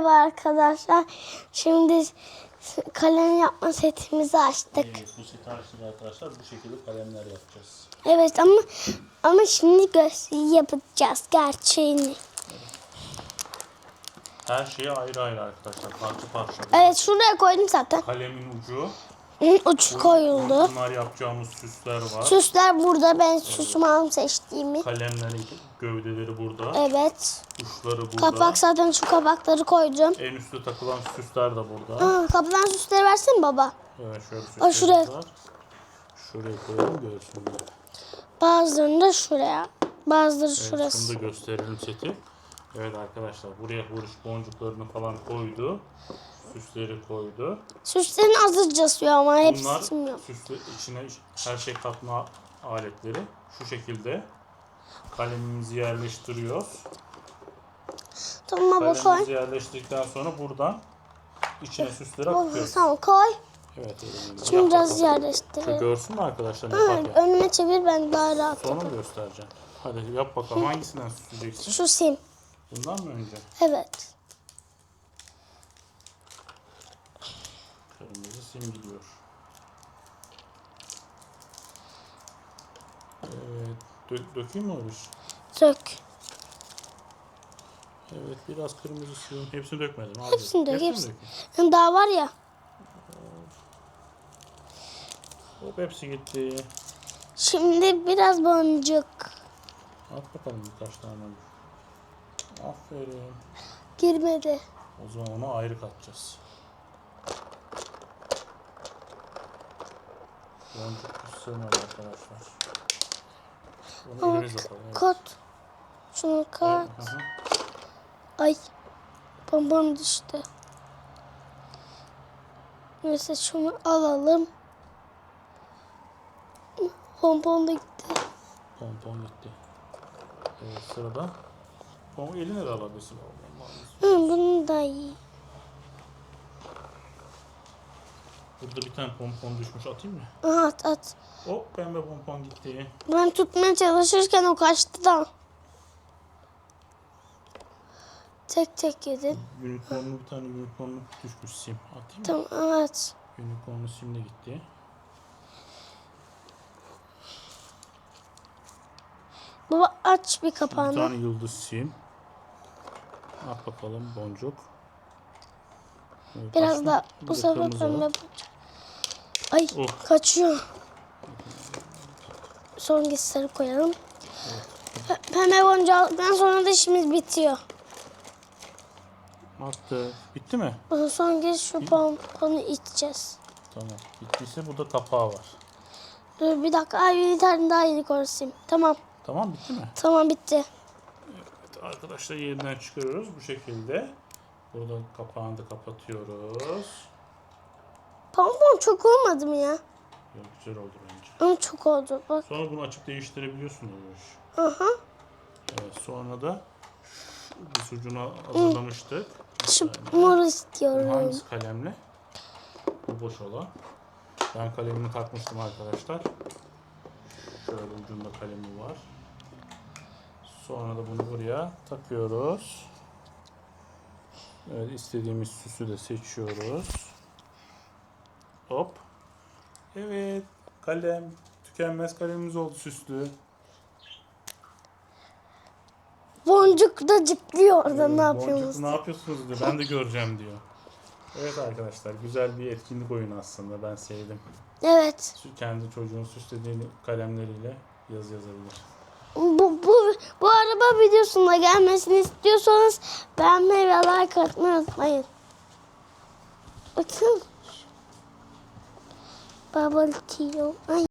Merhaba arkadaşlar. Şimdi kalem yapma setimizi açtık. Evet, bu seti açtık arkadaşlar. Bu şekilde kalemler yapacağız. Evet ama ama şimdi gösteri yapacağız gerçeğini. Her şeyi ayrı ayrı arkadaşlar. Parça parça. Evet şuraya koydum zaten. Kalemin ucu. Uç koyuldu. Bunlar yapacağımız süsler var. Süsler burada. Ben aldım seçtiğimi. Kalemlerin gövdeleri burada. Evet. Uçları burada. Kapak zaten şu kapakları koydum. En üstte takılan süsler de burada. Aa, kapıdan süsleri versene baba. Evet şöyle Aa, şuraya. var. Şuraya koyalım görsünler. Bazılarını da şuraya. Bazıları Evet, şurası. şunu da gösterelim seti. Evet arkadaşlar buraya vuruş boncuklarını falan koydu. Süsleri koydu. Süslerini azıcık asıyor ama Bunlar hepsi sığmıyor. süslü içine her şey katma aletleri. Şu şekilde kalemimizi yerleştiriyoruz. Tamam baba koy. Kalemimizi yerleştirdikten sonra buradan içine süsleri Baba. Tamam koy. Evet elimizle. Şimdi biraz bakalım. yerleştirelim. Görsün mü arkadaşlar ne Ha, yaparken? önüme çevir ben daha rahat Sonra mı göstereceğim? Hadi yap bakalım hangisinden süsleyeceksin? Şu sim. Bundan mı önce? Evet. Kırmızı sim gidiyor. Evet. Dök, dökeyim mi Oruç? Dök. Evet biraz kırmızı sim. Hepsini dökmedim. Az Hepsini dök, Hepsini hepsini. dökeyim. Daha var ya. Hop hepsi gitti. Şimdi biraz boncuk. At bakalım birkaç tane. Aferin. Girmedi. O zaman onu ayrı katacağız. Boncuk sığmadı arkadaşlar. Bunu elimiz yapalım. Evet. Kat. Şunu kat. Hı hı. Ay. Bonbon düştü. Neyse şunu alalım. Bonbon da gitti. Pompon gitti. Evet sırada. Pompon eline de alabilirsin. Hı, bunu da iyi. Burada bir tane pompon düşmüş atayım mı? Aha, at at. Hop pembe pompon gitti. Ben tutmaya çalışırken o kaçtı da. Tek tek yedin. Unicornlu bir tane unicornlu düşmüş sim. Atayım mı? Tamam evet. Unicornlu sim de gitti. Baba aç bir Bir kapağını. tane yıldız sim. At bakalım boncuk. Evet, Biraz da bu sefer pembe. Ay Oh. kaçıyor. Son gitsinleri koyalım. Pe- Pembe boncuğu aldıktan sonra da işimiz bitiyor. Attı. Bitti mi? Son kez şu pomponu içeceğiz. Tamam. Bittiyse burada kapağı var. Dur bir dakika. Ay bir tane daha yeni konuşayım. Tamam. Tamam bitti mi? Tamam bitti. Evet, arkadaşlar yeniden çıkarıyoruz bu şekilde. Burada kapağını da kapatıyoruz. Pompon çok olmadı mı ya? Yok, güzel oldu bence. Ama çok oldu. Bak. Sonra bunu açıp değiştirebiliyorsunuz. Aha. Evet, sonra da şu ucunu hazırlamıştık. Şu mor Bu istiyorum. hangisi kalemle? Bu boş olan. Ben kalemini takmıştım arkadaşlar. Şöyle ucunda kalemi var. Sonra da bunu buraya takıyoruz. Evet istediğimiz süsü de seçiyoruz. Hop. Evet kalem. Tükenmez kalemimiz oldu süslü. Boncuk da cıplıyor orada ne Boncuk, yapıyorsunuz? ne yapıyorsunuz diyor. Ben de göreceğim diyor. Evet arkadaşlar güzel bir etkinlik oyunu aslında. Ben sevdim. Evet. Kendi çocuğun süslediği kalemleriyle yazı yazabilir. Bu, bu, bu araba videosuna gelmesini istiyorsanız beğenmeyi like atmayı unutmayın. Bakın. Bubble tea. Ay.